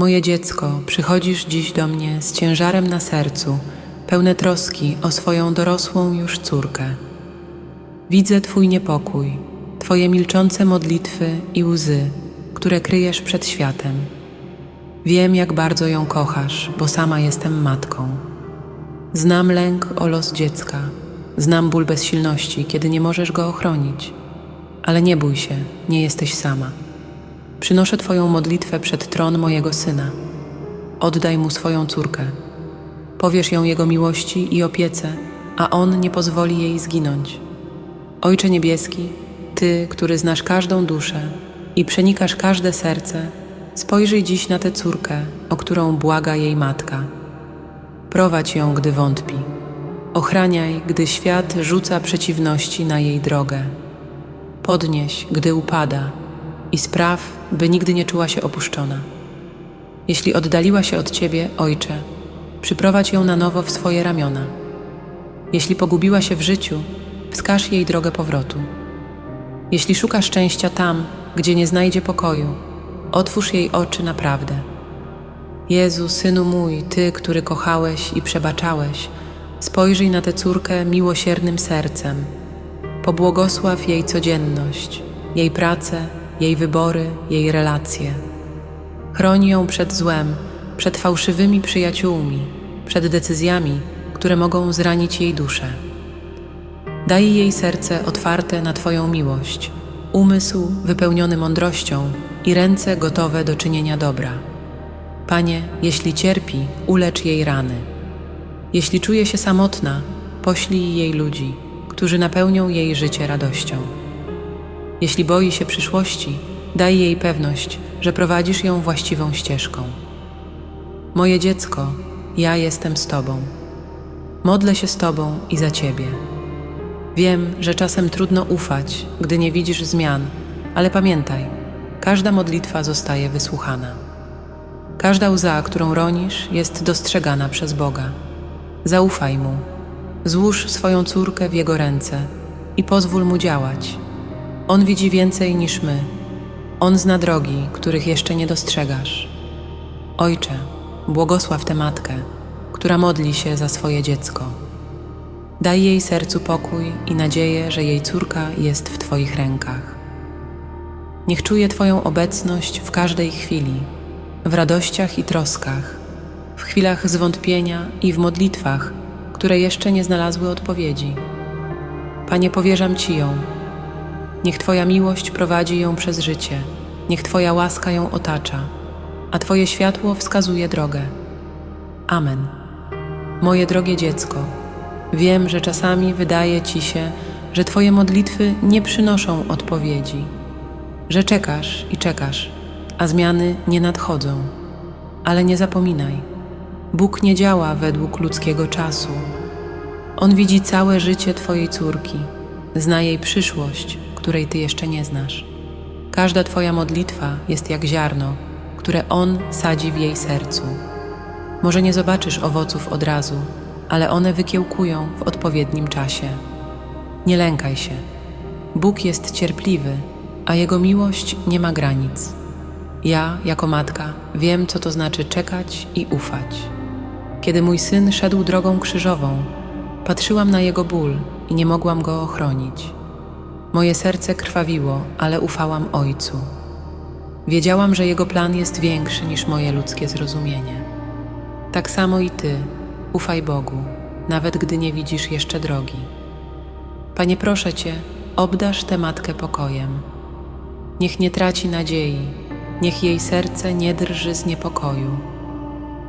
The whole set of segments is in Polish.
Moje dziecko, przychodzisz dziś do mnie z ciężarem na sercu, pełne troski o swoją dorosłą już córkę. Widzę Twój niepokój, Twoje milczące modlitwy i łzy, które kryjesz przed światem. Wiem, jak bardzo ją kochasz, bo sama jestem matką. Znam lęk o los dziecka, znam ból bezsilności, kiedy nie możesz go ochronić. Ale nie bój się, nie jesteś sama. Przynoszę Twoją modlitwę przed tron mojego syna. Oddaj mu swoją córkę. Powiesz ją jego miłości i opiece, a on nie pozwoli jej zginąć. Ojcze Niebieski, Ty, który znasz każdą duszę i przenikasz każde serce, spojrzyj dziś na tę córkę, o którą błaga jej matka. Prowadź ją, gdy wątpi. Ochraniaj, gdy świat rzuca przeciwności na jej drogę. Podnieś, gdy upada i spraw, by nigdy nie czuła się opuszczona. Jeśli oddaliła się od Ciebie, Ojcze, przyprowadź ją na nowo w swoje ramiona. Jeśli pogubiła się w życiu, wskaż jej drogę powrotu. Jeśli szuka szczęścia tam, gdzie nie znajdzie pokoju, otwórz jej oczy na prawdę. Jezu, Synu mój, Ty, który kochałeś i przebaczałeś, spojrzyj na tę córkę miłosiernym sercem. Pobłogosław jej codzienność, jej pracę, jej wybory, jej relacje. Chroni ją przed złem, przed fałszywymi przyjaciółmi, przed decyzjami, które mogą zranić jej duszę. Daj jej serce otwarte na Twoją miłość, umysł wypełniony mądrością i ręce gotowe do czynienia dobra. Panie, jeśli cierpi, ulecz jej rany. Jeśli czuje się samotna, poślij jej ludzi, którzy napełnią jej życie radością. Jeśli boi się przyszłości, daj jej pewność, że prowadzisz ją właściwą ścieżką. Moje dziecko, ja jestem z Tobą. Modlę się z Tobą i za Ciebie. Wiem, że czasem trudno ufać, gdy nie widzisz zmian, ale pamiętaj, każda modlitwa zostaje wysłuchana. Każda łza, którą ronisz, jest dostrzegana przez Boga. Zaufaj Mu. Złóż swoją córkę w Jego ręce i pozwól Mu działać. On widzi więcej niż my. On zna drogi, których jeszcze nie dostrzegasz. Ojcze, błogosław tę matkę, która modli się za swoje dziecko. Daj jej sercu pokój i nadzieję, że jej córka jest w Twoich rękach. Niech czuje Twoją obecność w każdej chwili, w radościach i troskach, w chwilach zwątpienia i w modlitwach, które jeszcze nie znalazły odpowiedzi. Panie, powierzam Ci ją. Niech Twoja miłość prowadzi ją przez życie, niech Twoja łaska ją otacza, a Twoje światło wskazuje drogę. Amen. Moje drogie dziecko, wiem, że czasami wydaje Ci się, że Twoje modlitwy nie przynoszą odpowiedzi, że czekasz i czekasz, a zmiany nie nadchodzą. Ale nie zapominaj, Bóg nie działa według ludzkiego czasu. On widzi całe życie Twojej córki, zna jej przyszłość, której Ty jeszcze nie znasz. Każda Twoja modlitwa jest jak ziarno, które On sadzi w jej sercu. Może nie zobaczysz owoców od razu, ale one wykiełkują w odpowiednim czasie. Nie lękaj się. Bóg jest cierpliwy, a Jego miłość nie ma granic. Ja, jako matka, wiem, co to znaczy czekać i ufać. Kiedy mój syn szedł drogą krzyżową, patrzyłam na jego ból i nie mogłam go ochronić. Moje serce krwawiło, ale ufałam Ojcu. Wiedziałam, że Jego plan jest większy niż moje ludzkie zrozumienie. Tak samo i Ty, ufaj Bogu, nawet gdy nie widzisz jeszcze drogi. Panie, proszę Cię, obdasz tę matkę pokojem. Niech nie traci nadziei, niech jej serce nie drży z niepokoju.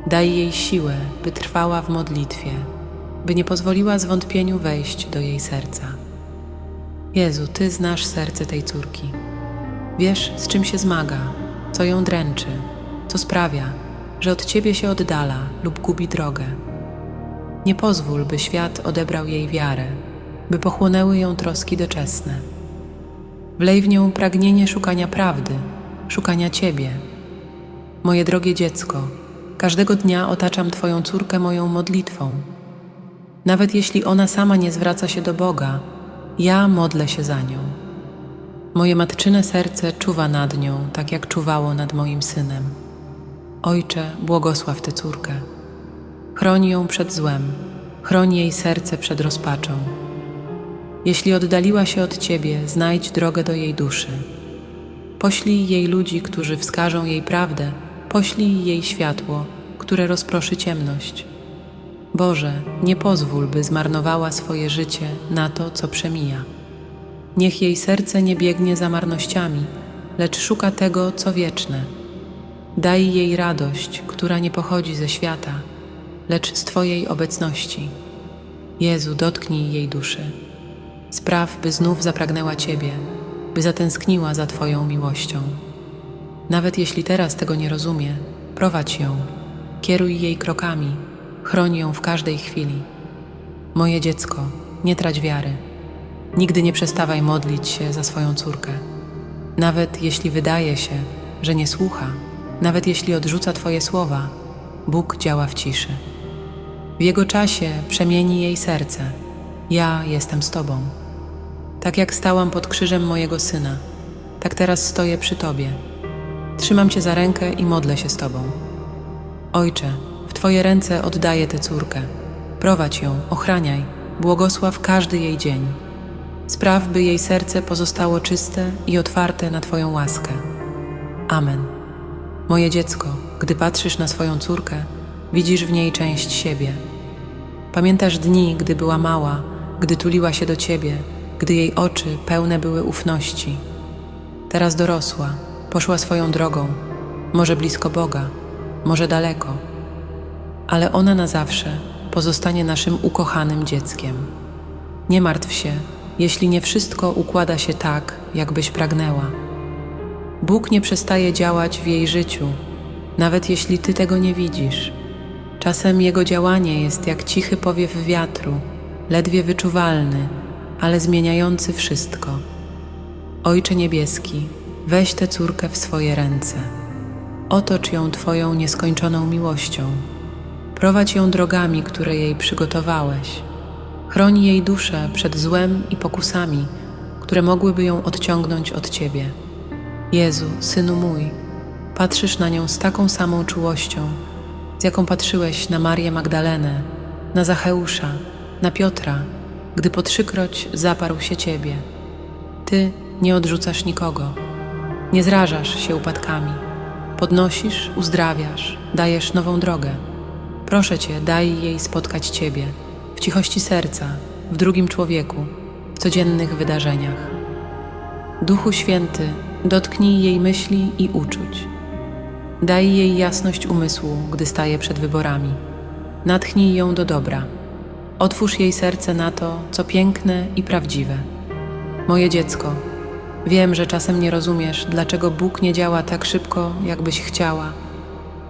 Daj jej siłę, by trwała w modlitwie, by nie pozwoliła zwątpieniu wejść do jej serca. Jezu, Ty znasz serce tej córki. Wiesz, z czym się zmaga, co ją dręczy, co sprawia, że od Ciebie się oddala lub gubi drogę. Nie pozwól, by świat odebrał jej wiarę, by pochłonęły ją troski doczesne. Wlej w nią pragnienie szukania prawdy, szukania Ciebie. Moje drogie dziecko, każdego dnia otaczam Twoją córkę moją modlitwą. Nawet jeśli ona sama nie zwraca się do Boga, ja modlę się za nią. Moje matczyne serce czuwa nad nią, tak jak czuwało nad moim synem. Ojcze, błogosław tę córkę. Chroń ją przed złem, chroń jej serce przed rozpaczą. Jeśli oddaliła się od Ciebie, znajdź drogę do jej duszy. Poślij jej ludzi, którzy wskażą jej prawdę, poślij jej światło, które rozproszy ciemność. Boże, nie pozwól, by zmarnowała swoje życie na to, co przemija. Niech jej serce nie biegnie za marnościami, lecz szuka tego, co wieczne. Daj jej radość, która nie pochodzi ze świata, lecz z Twojej obecności. Jezu, dotknij jej duszy. Spraw, by znów zapragnęła Ciebie, by zatęskniła za Twoją miłością. Nawet jeśli teraz tego nie rozumie, prowadź ją, kieruj jej krokami, chroń ją w każdej chwili. Moje dziecko, nie trać wiary. Nigdy nie przestawaj modlić się za swoją córkę. Nawet jeśli wydaje się, że nie słucha, nawet jeśli odrzuca Twoje słowa, Bóg działa w ciszy. W Jego czasie przemieni jej serce. Ja jestem z Tobą. Tak jak stałam pod krzyżem mojego syna, tak teraz stoję przy Tobie. Trzymam Cię za rękę i modlę się z Tobą. Ojcze, Twoje ręce oddaję tę córkę. Prowadź ją, ochraniaj, błogosław każdy jej dzień. Spraw, by jej serce pozostało czyste i otwarte na Twoją łaskę. Amen. Moje dziecko, gdy patrzysz na swoją córkę, widzisz w niej część siebie. Pamiętasz dni, gdy była mała, gdy tuliła się do Ciebie, gdy jej oczy pełne były ufności. Teraz dorosła, poszła swoją drogą, może blisko Boga, może daleko, ale ona na zawsze pozostanie naszym ukochanym dzieckiem. Nie martw się, jeśli nie wszystko układa się tak, jakbyś pragnęła. Bóg nie przestaje działać w jej życiu, nawet jeśli ty tego nie widzisz. Czasem jego działanie jest jak cichy powiew wiatru, ledwie wyczuwalny, ale zmieniający wszystko. Ojcze Niebieski, weź tę córkę w swoje ręce. Otocz ją Twoją nieskończoną miłością. Prowadź ją drogami, które jej przygotowałeś. Chroń jej duszę przed złem i pokusami, które mogłyby ją odciągnąć od Ciebie. Jezu, Synu mój, patrzysz na nią z taką samą czułością, z jaką patrzyłeś na Marię Magdalenę, na Zacheusza, na Piotra, gdy po trzykroć zaparł się Ciebie. Ty nie odrzucasz nikogo, nie zrażasz się upadkami, podnosisz, uzdrawiasz, dajesz nową drogę. Proszę Cię, daj jej spotkać Ciebie w cichości serca, w drugim człowieku, w codziennych wydarzeniach. Duchu Święty, dotknij jej myśli i uczuć. Daj jej jasność umysłu, gdy staje przed wyborami. Natchnij ją do dobra. Otwórz jej serce na to, co piękne i prawdziwe. Moje dziecko, wiem, że czasem nie rozumiesz, dlaczego Bóg nie działa tak szybko, jakbyś chciała.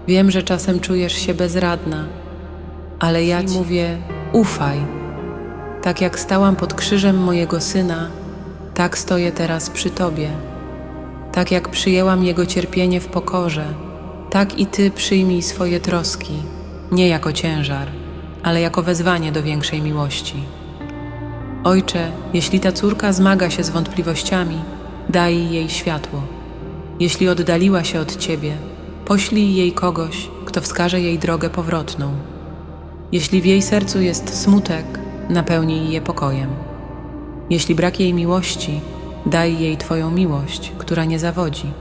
Wiem, że czasem czujesz się bezradna, ale ja ci mówię: ufaj. Tak jak stałam pod krzyżem mojego syna, tak stoję teraz przy tobie. Tak jak przyjęłam jego cierpienie w pokorze, tak i ty przyjmij swoje troski, nie jako ciężar, ale jako wezwanie do większej miłości. Ojcze, jeśli ta córka zmaga się z wątpliwościami, daj jej światło. Jeśli oddaliła się od ciebie, poślij jej kogoś, kto wskaże jej drogę powrotną. Jeśli w jej sercu jest smutek, napełnij je pokojem. Jeśli brak jej miłości, daj jej Twoją miłość, która nie zawodzi.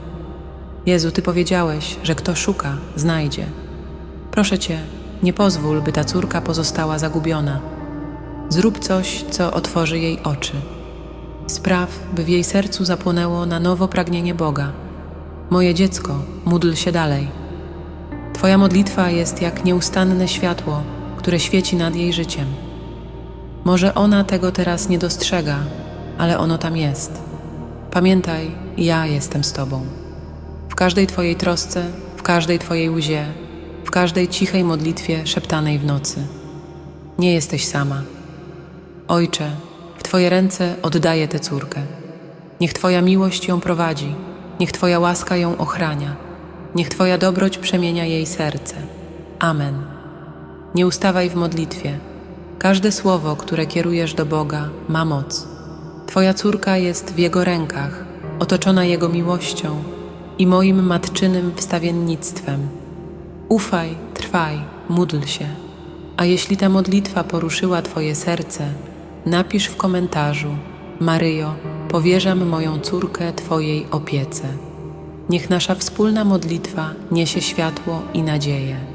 Jezu, Ty powiedziałeś, że kto szuka, znajdzie. Proszę Cię, nie pozwól, by ta córka pozostała zagubiona. Zrób coś, co otworzy jej oczy. Spraw, by w jej sercu zapłonęło na nowo pragnienie Boga. Moje dziecko, módl się dalej. Twoja modlitwa jest jak nieustanne światło, które świeci nad jej życiem. Może ona tego teraz nie dostrzega, ale ono tam jest. Pamiętaj, ja jestem z Tobą. W każdej Twojej trosce, w każdej Twojej łzie, w każdej cichej modlitwie szeptanej w nocy. Nie jesteś sama. Ojcze, w Twoje ręce oddaję tę córkę. Niech Twoja miłość ją prowadzi, niech Twoja łaska ją ochrania, niech Twoja dobroć przemienia jej serce. Amen. Nie ustawaj w modlitwie. Każde słowo, które kierujesz do Boga, ma moc. Twoja córka jest w Jego rękach, otoczona Jego miłością i moim matczynym wstawiennictwem. Ufaj, trwaj, módl się. A jeśli ta modlitwa poruszyła Twoje serce, napisz w komentarzu: Maryjo, powierzam moją córkę Twojej opiece. Niech nasza wspólna modlitwa niesie światło i nadzieję.